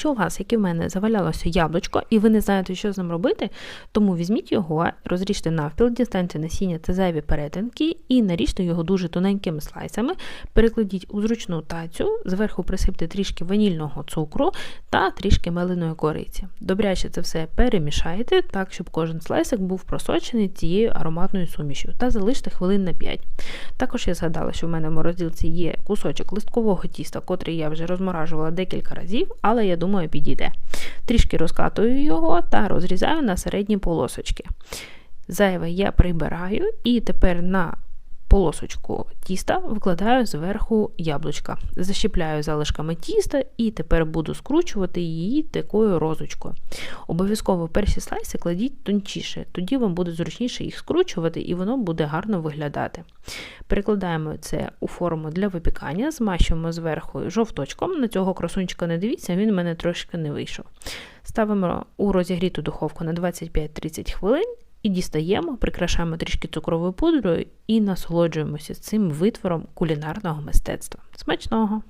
Якщо у вас, як і в мене, завалялося яблучко, і ви не знаєте, що з ним робити, тому візьміть його, розріжте навпіл, дістаньте насіння та зайві перетинки і наріжте його дуже тоненькими слайсами, перекладіть у зручну тацю, зверху присипте трішки ванільного цукру та трішки меленої кориці. Добряче це все перемішайте, так, щоб кожен слайсик був просочений цією ароматною сумішю, та залиште хвилин на 5. Також я згадала, що в мене в морозилці є кусочок листкового тіста, котрий я вже розморажувала декілька разів, але я думаю, підійде. Трішки розкатую його та розрізаю на середні полосочки. Зайве я прибираю і тепер на полосочку тіста викладаю зверху яблучка, защіпляю залишками тіста і тепер буду скручувати її такою розочкою. Обов'язково перші слайси кладіть тончіше, тоді вам буде зручніше їх скручувати і воно буде гарно виглядати. Перекладаємо це у форму для випікання, змащуємо зверху жовточком. На цього красунчика не дивіться, він в мене трошки не вийшов. Ставимо у розігріту духовку на 25-30 хвилин. І дістаємо, прикрашаємо трішки цукровою пудрою і насолоджуємося цим витвором кулінарного мистецтва. Смачного!